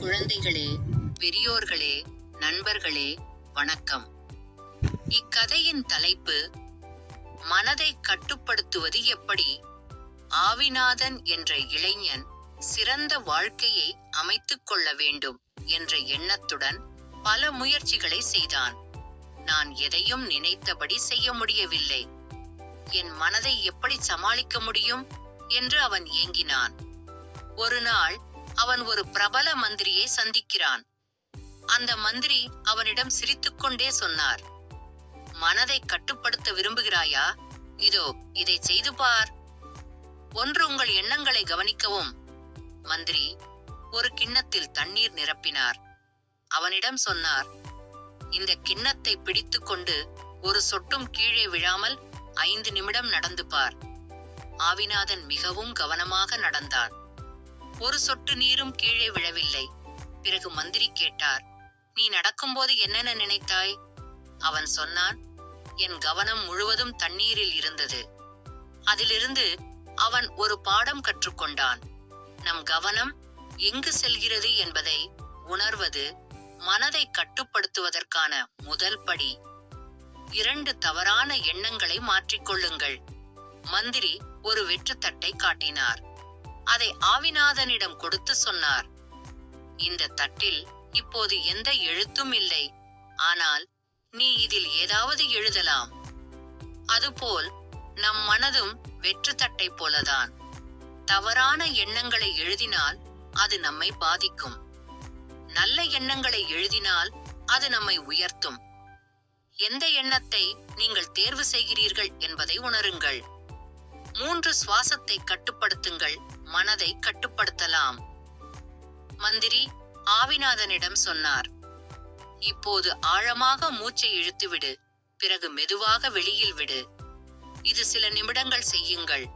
குழந்தைகளே பெரியோர்களே நண்பர்களே வணக்கம். இக்கதையின் தலைப்பு மனதை கட்டுப்படுத்துவது எப்படி? ஆவிநாதன் என்ற இளைஞன் சிறந்த வாழ்க்கையை அமைத்துக் கொள்ள வேண்டும் என்ற எண்ணத்துடன் பல முயற்சிகளை செய்தான். நான் எதையும் நினைத்தபடி செய்ய முடியவில்லை. என் மனதை எப்படி சமாளிக்க முடியும்? என்று அவன் ஏங்கினான். ஒரு நாள் அவன் ஒரு பிரபல மந்திரியை சந்திக்கிறான். அந்த மந்திரி அவனிடம் சிரித்துக்கொண்டே சொன்னார் மனதை கட்டுப்படுத்த விரும்புகிறாயா? இதோ இதை செய்து பார். ஒன்று உங்கள் எண்ணங்களை கவனிக்கவும். மந்திரி ஒரு கிண்ணத்தில் தண்ணீர் நிரப்பினார். அவனிடம் சொன்னார் இந்த கிண்ணத்தை பிடித்துக்கொண்டு ஒரு சொட்டும் கீழே விழாமல் ஐந்து நிமிடம் நடந்து பார். ஆவிநாதன் மிகவும் கவனமாக நடந்தான். ஒரு சொட்டு நீரும் கீழே விழவில்லை. பிறகு மந்திரி கேட்டார் நீ நடக்கும்போது என்னென்ன நினைத்தாய்? அவன் சொன்னான் என் கவனம் முழுவதும் தண்ணீரில் இருந்தது. அதிலிருந்து அவன் ஒரு பாடம் கற்றுக்கொண்டான். நம் கவனம் எங்கு செல்கிறது என்பதை உணர்வது மனதை கட்டுப்படுத்துவதற்கான முதல் படி. இரண்டு தவறான எண்ணங்களை மாற்றிக்கொள்ளுங்கள். மந்திரி ஒரு வெற்றுத்தட்டை காட்டினார். அதை ஆவிநாதனிடம் கொடுத்து சொன்னார். இந்த தட்டில் இப்போது எந்த எழுத்தும் இல்லை. ஆனால் நீ இதில் ஏதாவது எழுதலாம். அதுபோல் நம் மனதும் வெற்றுத்தட்டை போலதான். தவறான எண்ணங்களை எழுதினால் அது நம்மை பாதிக்கும். நல்ல எண்ணங்களை எழுதினால் அது நம்மை உயர்த்தும். எந்த எண்ணத்தை நீங்கள் தேர்வு செய்கிறீர்கள் என்பதை உணருங்கள். மூன்று சுவாசத்தை கட்டுப்படுத்துங்கள். மனதை கட்டுப்படுத்தலாம். மந்திரி ஆவிநாதனிடம் சொன்னார். இப்போது ஆழமாக மூச்சை இழுத்துவிடு. பிறகு மெதுவாக வெளியில் விடு. இது சில நிமிடங்கள் செய்யுங்கள்.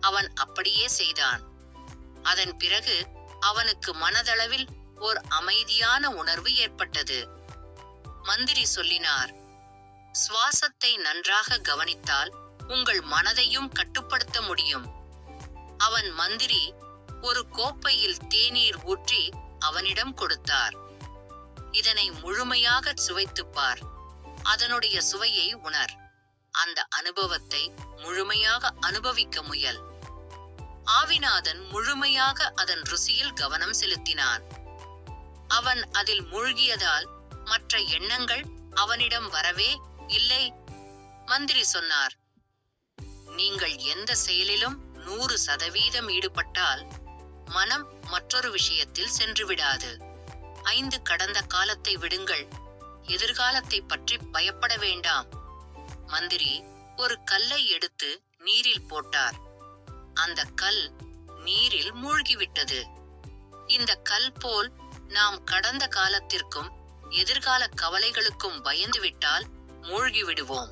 அவன் அப்படியே செய்தான். அதன் பிறகு அவனுக்கு மனதளவில் ஓர் அமைதியான உணர்வு ஏற்பட்டது. மந்திரி சொல்லினார் சுவாசத்தை நன்றாக கவனித்தால் உங்கள் மனதையும் கட்டுப்படுத்த முடியும். அவன் மந்திரி ஒரு கோப்பையில் தேநீர் ஊற்றி அவனிடம் கொடுத்தார். இதனை முழுமையாக சுவைத்துப் பார். அதனுடைய சுவையை உணர். அந்த அனுபவத்தை முழுமையாக அனுபவிக்க முயல். ஆவிநாதன் முழுமையாக அதன் ருசியில் கவனம் செலுத்தினான். அவன் அதில் மூழ்கியதால் மற்ற எண்ணங்கள் அவனிடம் வரவே இல்லை. மந்திரி சொன்னார் நீங்கள் எந்த செயலிலும் நூறு சதவீதம் ஈடுபட்டால் மனம் மற்றொரு விஷயத்தில் சென்றுவிடாது. ஐந்து கடந்த காலத்தை விடுங்கள். எதிர்காலத்தை பற்றி பயப்பட வேண்டாம். மந்திரி ஒரு கல்லை எடுத்து நீரில் போட்டார். அந்த கல் நீரில் மூழ்கிவிட்டது. இந்த கல் போல் நாம் கடந்த காலத்திற்கும் எதிர்கால கவலைகளுக்கும் பயந்துவிட்டால் மூழ்கிவிடுவோம்.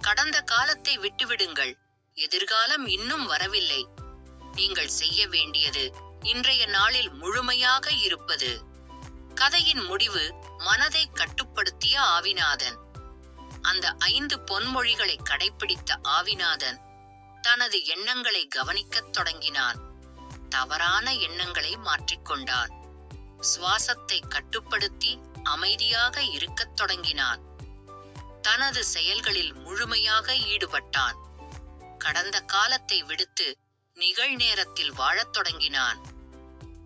கடந்த காலத்தை விட்டுவிடுங்கள். எதிர்காலம் இன்னும் வரவில்லை. நீங்கள் செய்ய வேண்டியது இன்றைய நாளில் முழுமையாக இருப்பது. கதையின் முடிவு மனதை கட்டுப்படுத்திய ஆவிநாதன். அந்த ஐந்து பொன்மொழிகளை கடைப்பிடித்த ஆவிநாதன் தனது எண்ணங்களை கவனிக்கத் தொடங்கினான். தவறான எண்ணங்களை மாற்றிக்கொண்டான் சுவாசத்தை கட்டுப்படுத்தி அமைதியாக இருக்கத் தொடங்கினான். தனது செயல்களில் முழுமையாக ஈடுபட்டான். கடந்த காலத்தை விடுத்து நிகழ்நேரத்தில் வாழத் தொடங்கினான்.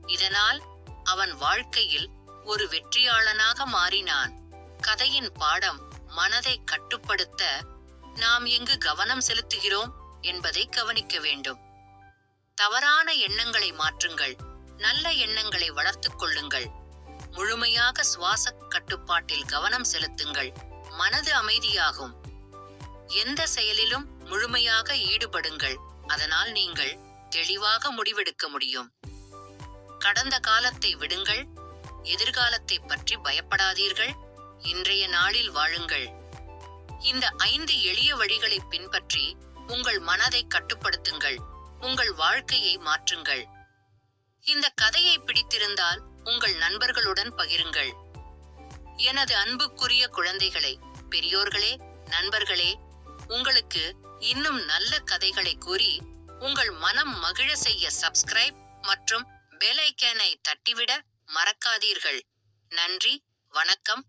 இதனால் அவன் வாழ்க்கையில் ஒரு வெற்றியாளனாக மாறினான். கதையின் பாடம் மனதை கட்டுப்படுத்த நாம் எங்கு கவனம் செலுத்துகிறோம் என்பதை கவனிக்க வேண்டும். தவறான எண்ணங்களை மாற்றுங்கள் நல்ல எண்ணங்களை வளர்த்துக் கொள்ளுங்கள். முழுமையாக சுவாச கட்டுப்பாட்டில் கவனம் செலுத்துங்கள். மனது அமைதியாகும். எந்த செயலிலும் முழுமையாக ஈடுபடுங்கள். அதனால் நீங்கள் தெளிவாக முடிவெடுக்க முடியும். கடந்த காலத்தை விடுங்கள். எதிர்காலத்தை பற்றி பயப்படாதீர்கள். இன்றைய நாளில் வாழுங்கள். இந்த ஐந்து எளிய வழிகளை பின்பற்றி உங்கள் மனதை கட்டுப்படுத்துங்கள். உங்கள் வாழ்க்கையை மாற்றுங்கள். இந்த கதையை பிடித்திருந்தால் உங்கள் நண்பர்களுடன் பகிருங்கள். எனது அன்புக்குரிய குழந்தைகளே பெரியோர்களே நண்பர்களே உங்களுக்கு இன்னும் நல்ல கதைகளை கூறி உங்கள் மனம் மகிழ செய்ய சப்ஸ்கிரைப் மற்றும் பெல் ஐக்கேனை தட்டிவிட மறக்காதீர்கள். நன்றி வணக்கம்.